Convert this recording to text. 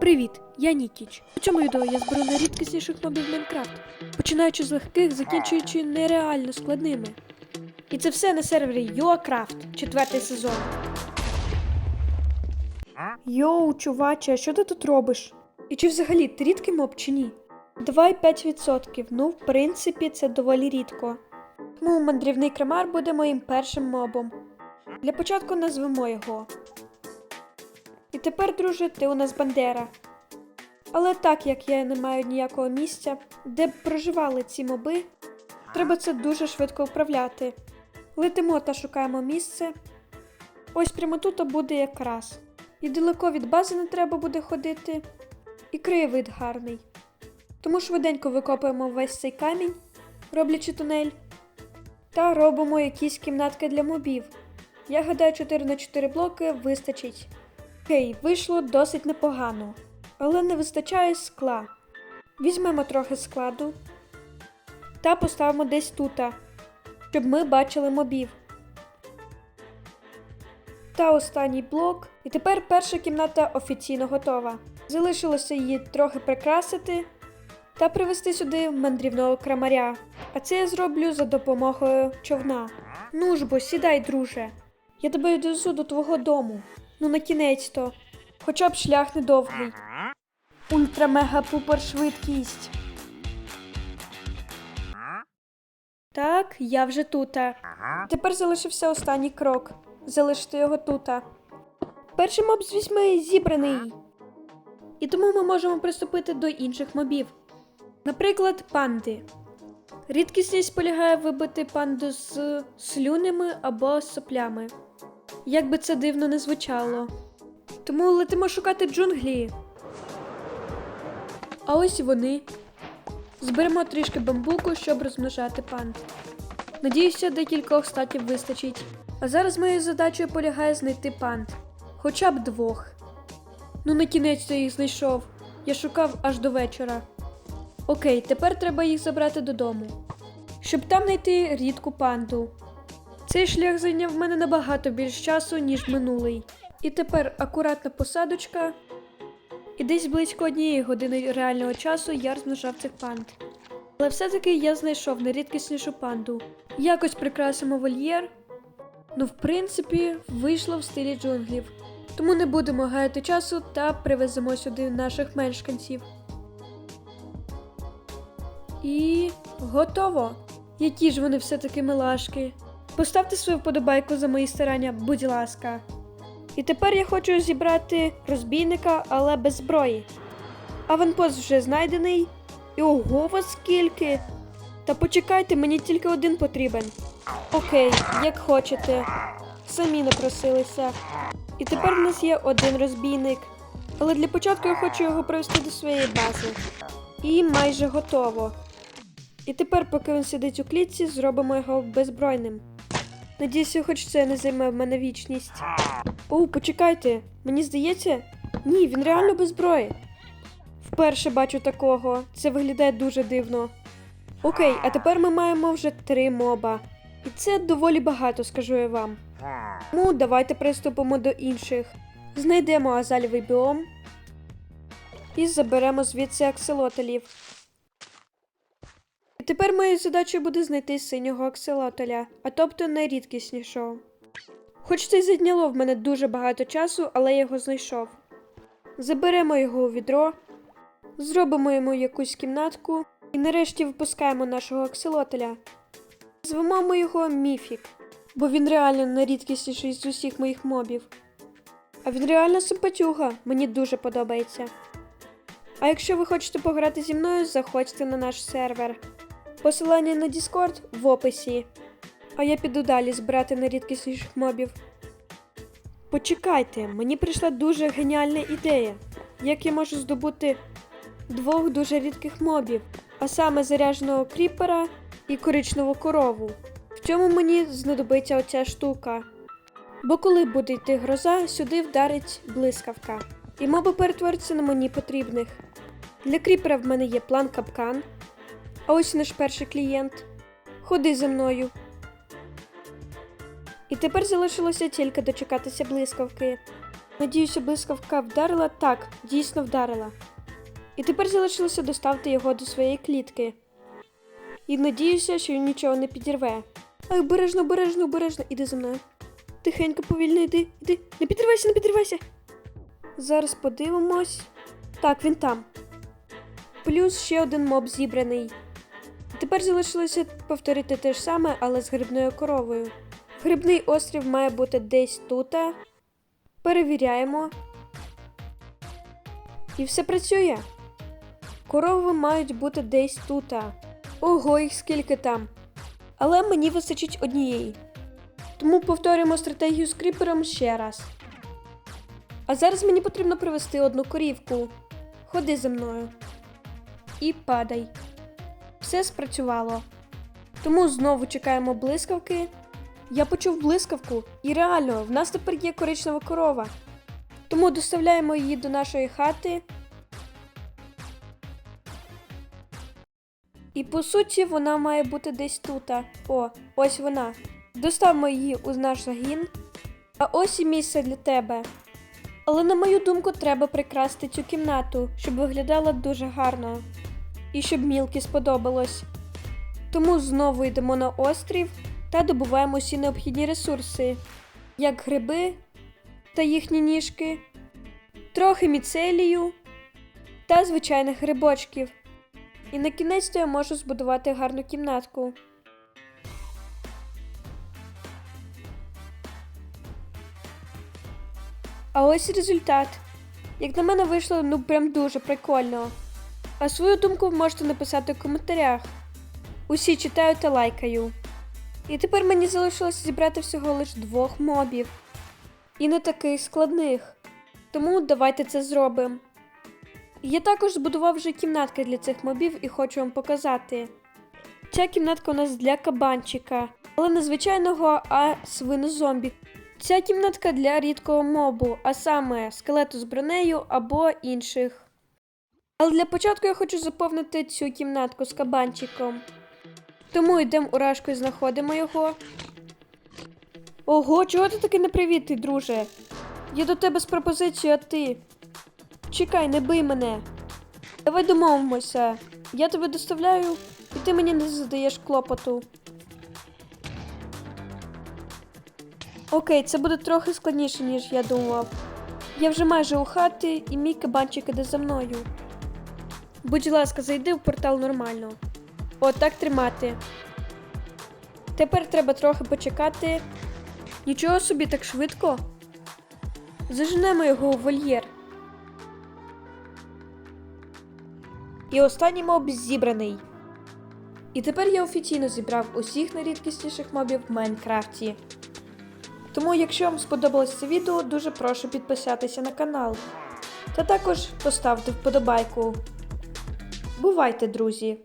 Привіт, я Нікіч. У цьому відео я зберу найрідкісніших мобів Майнкрафт, починаючи з легких, закінчуючи нереально складними. І це все на сервері YoCraft, четвертий сезон. Йоу, чуваче, що ти тут робиш? І чи взагалі ти рідкий моб чи ні? 2,5%. Ну, в принципі, це доволі рідко. Тому мандрівний кремар буде моїм першим мобом. Для початку назвемо його. Тепер, друже, ти у нас Бандера. Але так як я не маю ніякого місця, де б проживали ці моби, треба це дуже швидко вправляти. Летимо та шукаємо місце. Ось прямо тут буде якраз. І далеко від бази не треба буде ходити. І краєвид гарний. Тому швиденько викопуємо весь цей камінь, роблячи тунель. Та робимо якісь кімнатки для мобів. Я гадаю, 4 на 4 блоки вистачить. Окей, вийшло досить непогано, але не вистачає скла. Візьмемо трохи складу та поставимо десь тут, щоб ми бачили мобів. Та останній блок. І тепер перша кімната офіційно готова. Залишилося її трохи прикрасити та привезти сюди мандрівного крамаря. А це я зроблю за допомогою човна. Ну ж бо, сідай, друже. Я тебе відвезу до твого дому. Ну на кінець то. Хоча б шлях недовгий. Ультра-мега-пупер швидкість. Так, я вже тута. Тепер залишився останній крок. Залишити його тута. Перший моб з вісьми зібраний. І тому ми можемо приступити до інших мобів. Наприклад, панди. Рідкісність полягає вибити панду з слюнями або соплями. Як би це дивно не звучало. Тому летимо шукати джунглі. А ось вони. Зберемо трішки бамбуку, щоб розмножати панд. Надіюся, декількох статів вистачить. А зараз моєю задачею полягає знайти панд. Хоча б двох. Ну, на кінець я їх знайшов. Я шукав аж до вечора. Окей, тепер треба їх забрати додому. Щоб там знайти рідку панду. Цей шлях зайняв мене набагато більш часу, ніж минулий. І тепер акуратна посадочка. І десь близько однієї години реального часу я розмножав цих панд. Але все-таки я знайшов найрідкіснішу панду. Якось прикрасимо вольєр. Ну, в принципі, вийшло в стилі джунглів. Тому не будемо гаяти часу та привеземо сюди наших мешканців. І готово! Які ж вони все-таки милашки. Поставте свою вподобайку за мої старання, будь ласка. І тепер я хочу зібрати розбійника, але без зброї. Аванпост вже знайдений. І ого, вас скільки! Та почекайте, мені тільки один потрібен. Окей, як хочете. Самі напросилися. І тепер в нас є один розбійник. Але для початку я хочу його привести до своєї бази. І майже готово. І тепер, поки він сидить у клітці, зробимо його беззбройним. Надіюся, хоч це не займе в мене вічність. О, почекайте, мені здається, ні, він реально без зброї. Вперше бачу такого. Це виглядає дуже дивно. Окей, а тепер ми маємо вже три моба. І це доволі багато, скажу я вам. Ну, давайте приступимо до інших. Знайдемо азалівий біом і заберемо звідси акселотелів. Тепер моєю задачею буде знайти синього акселотеля, а тобто найрідкіснішого. Хоч це й зайняло в мене дуже багато часу, але я його знайшов. Заберемо його у відро, зробимо йому якусь кімнатку і нарешті випускаємо нашого акселотеля. Звемо його Міфік, бо він реально найрідкісніший з усіх моїх мобів. А він реально симпатюга, мені дуже подобається. А якщо ви хочете пограти зі мною, заходьте на наш сервер. Посилання на Discord в описі. А я піду далі збирати найрідкісніших мобів. Почекайте, мені прийшла дуже геніальна ідея. Як я можу здобути двох дуже рідких мобів, а саме заряженого кріпера і коричневу корову. В цьому мені знадобиться оця штука. Бо коли буде йти гроза, сюди вдарить блискавка. І моби перетворяться на мені потрібних. Для кріпера в мене є план капкан. А ось наш перший клієнт. Ходи за мною. І тепер залишилося тільки дочекатися блискавки. Надіюся, блискавка вдарила. Так, дійсно вдарила. І тепер залишилося доставити його до своєї клітки. І надіюся, що він нічого не підірве. Ай, обережно, обережно, обережно, іди за мною. Тихенько, повільно йди, йди. Не підривайся, не підривайся. Зараз подивимось. Так, він там. Плюс ще один моб зібраний. Тепер залишилося повторити те ж саме, але з грибною коровою. Грибний острів має бути десь тут. Перевіряємо. І все працює. Корови мають бути десь тут. Ого, їх скільки там. Але мені вистачить однієї. Тому повторюємо стратегію з кріпером ще раз. А зараз мені потрібно привезти одну корівку. Ходи за мною. І падай. Все спрацювало. Тому знову чекаємо блискавки. Я почув блискавку, і реально, в нас тепер є коричнева корова. Тому доставляємо її до нашої хати. І по суті вона має бути десь тут. О, ось вона. Доставимо її у наш загін. А ось і місце для тебе. Але на мою думку, треба прикрасти цю кімнату, щоб виглядала дуже гарно. І щоб мілки сподобалось. Тому знову йдемо на острів та добуваємо всі необхідні ресурси, як гриби та їхні ніжки, трохи міцелію та звичайних грибочків. І на кінець я можу збудувати гарну кімнатку. А ось результат. Як на мене вийшло ну прям дуже прикольно. А свою думку ви можете написати в коментарях. Усі читаю та лайкаю. І тепер мені залишилося зібрати всього лише двох мобів. І не таких складних. Тому давайте це зробимо. Я також збудував вже кімнатки для цих мобів і хочу вам показати. Ця кімнатка у нас для кабанчика, але не звичайного, а свинозомбі. Ця кімнатка для рідкого мобу, а саме скелету з бронею або інших. Але для початку я хочу заповнити цю кімнатку з кабанчиком. Тому йдемо у рашку і знаходимо його. Ого, чого ти такий непривітний, друже? Я до тебе з пропозицією, а ти. Чекай, не бий мене. Давай домовимося. Я тебе доставляю, і ти мені не задаєш клопоту. Окей, це буде трохи складніше, ніж я думав. Я вже майже у хаті, і мій кабанчик іде за мною. Будь ласка, зайди в портал нормально. О, так тримати. Тепер треба трохи почекати. Нічого собі так швидко. Заженемо його у вольєр. І останній моб зібраний. І тепер я офіційно зібрав усіх найрідкісніших мобів в Майнкрафті. Тому, якщо вам сподобалось це відео, дуже прошу підписатися на канал. Та також поставте вподобайку. Бувайте, друзі!